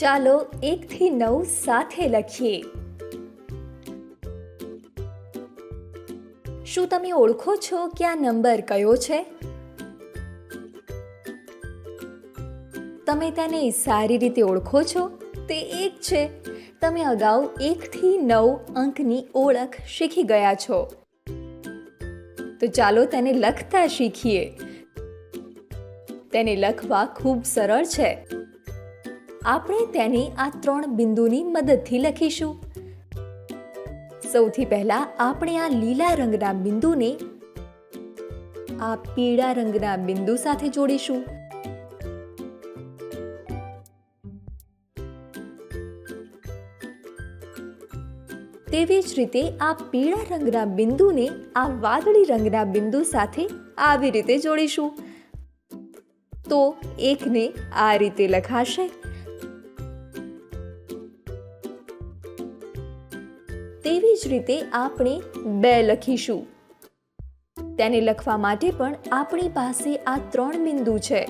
ચાલો એકથી નવ સાથે લખીએ. શું તમે ઓળખો છો કે આ નંબર કયો છે? તમે તેને સારી રીતે ઓળખો છો? તે એક છે. તમે અગાઉ એકથી નવ અંકની ઓળખ શીખી ગયા છો. તો ચાલો તેને લખતા શીખીએ. તેને લખવા ખૂબ સરળ છે. આપણે તેને આ ત્રણ બિંદુની મદદથી લખીશું. સૌથી પહેલા આપણે આ લીલા રંગના બિંદુને આ પીળા રંગના બિંદુ સાથે જોડીશું. તેવી જ રીતે આ પીળા રંગના બિંદુને આ વાદળી રંગના બિંદુ સાથે આવી રીતે જોડીશું. તો એકને આ રીતે લખાશે. તેવી જ રીતે આપણે બે લખીશું. તેને લખવા માટે પણ આપણી પાસે આ ત્રણ બિંદુ છે.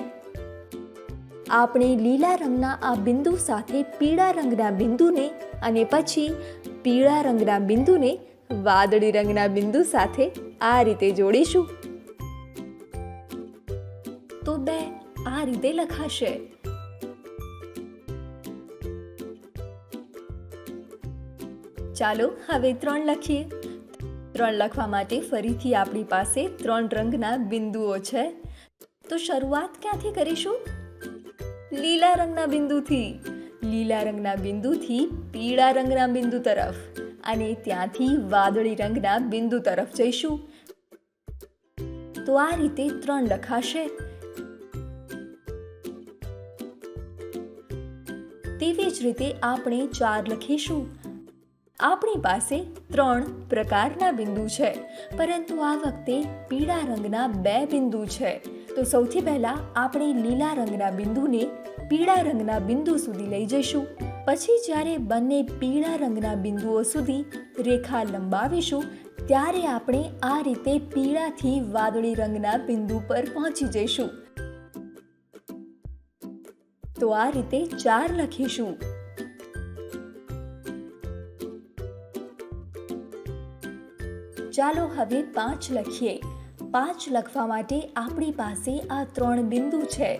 આપણે લીલા રંગના આ બિંદુ સાથે પીળા રંગના બિંદુને અને પછી પીળા રંગના બિંદુને વાદળી રંગના બિંદુ સાથે આ રીતે જોડીશું. તો બે આ રીતે લખાશે. ચાલો હવે ત્રણ લખીએ. ત્રણ લખવા માટે ફરીથી આપણી પાસે ત્રણ રંગના બિંદુઓ છે. તો શરૂઆત ક્યાંથી કરીશું? લીલા રંગના બિંદુથી. લીલા રંગના બિંદુથી પીળા રંગના બિંદુ તરફ. અને ત્યાંથી વાદળી રંગના બિંદુ તરફ જઈશું. તો આ રીતે ત્રણ લખાશે. તેવી જ રીતે આપણે ચાર લખીશું. આપણી પાસે ત્રણ પ્રકારના બિંદુ છે, પરંતુ આ વખતે પીળા રંગના બે બિંદુ છે. તો સૌથી પહેલા આપણે લીલા રંગના બિંદુને પીળા રંગના બિંદુ સુધી લઈ જઈશું. પછી જ્યારે બંને પીળા રંગના બિંદુઓ સુધી રેખા લંબાવીશું, ત્યારે આપણે આ રીતે પીળાથી વાદળી રંગના બિંદુ પર પહોંચી જઈશું. તો આ રીતે ચાર લખીશું. ચાલો હવે પાંચ લખીએ. પાંચ લખવા માટે આપણી પાસે આ ત્રણ બિંદુ છે.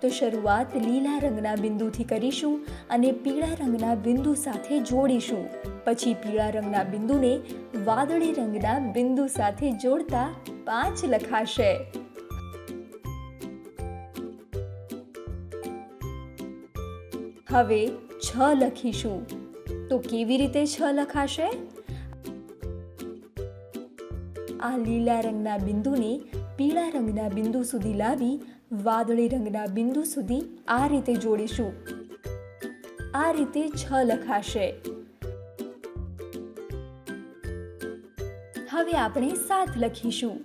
તો શરૂઆત લીલા રંગના બિંદુથી કરીશું અને પીળા રંગના બિંદુ સાથે જોડીશું. પછી પીળા રંગના બિંદુને વાદળી રંગના બિંદુ સાથે જોડતા પાંચ લખાશે. હવે છ લખીશું. તો કેવી રીતે છ લખાશે? આ લીલા રંગના બિંદુને પીળા રંગના બિંદુ સુધી લાવી વાદળી રંગના બિંદુ સુધી આ રીતે જોડીશું. આ રીતે છ લખાશે. હવે આપણે સાત લખીશું.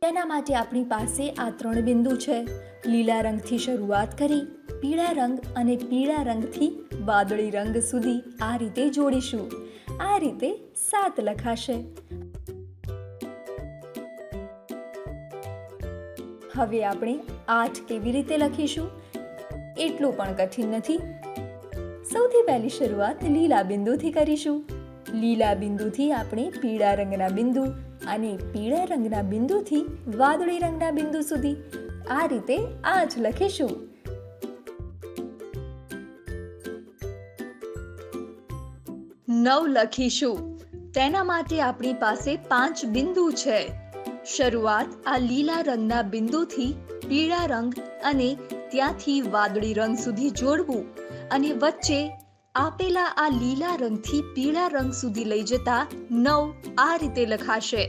તેના માટે આપણી પાસે આ ત્રણ બિંદુ છે. લીલા રંગથી શરૂઆત કરી પીળા રંગ અને પીળા રંગથી વાદળી રંગ સુધી આ રીતે જોડીશું. આ રીતે સાત લખાશે. હવે આપણે આઠ કેવી રીતે લખીશું? એટલું પણ કઠિન નથી. સૌથી પહેલી શરૂઆત લીલા બિંદુથી કરીશું. લીલા બિંદુથી આપણે પીળા રંગના બિંદુ અને પીળા રંગના બિંદુથી વાદળી રંગના બિંદુ સુધી આ રીતે આઠ લખીશું. નવ લખીશું. તેના માટે આપણી પાસે પાંચ બિંદુ છે. શરૂઆત આ લીલા રંગના બિંદુથી પીળા રંગ અને ત્યાંથી વાદળી રંગ સુધી જોડવું અને વચ્ચે આપેલા આ લીલા રંગથી પીળા રંગ સુધી લઈ જતા નવ આ રીતે લખાશે.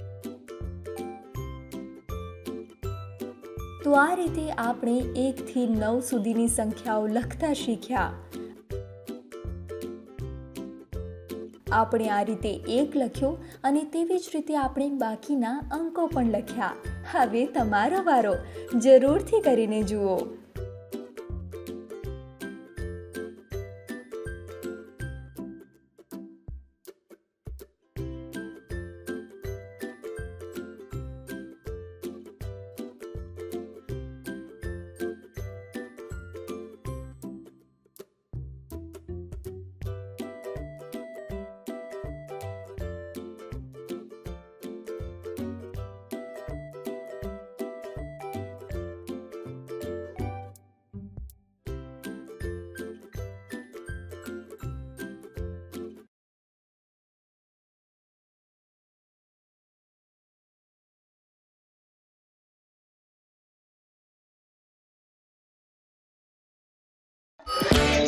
તો આ રીતે આપણે એકથી નવ સુધીની સંખ્યાઓ લખતા શીખ્યા. આપણે આ રીતે એક લખ્યો અને તેવી જ રીતે આપણે બાકીના અંકો પણ લખ્યા. હવે તમારો વારો. જરૂરથી કરીને જુઓ.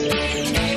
છે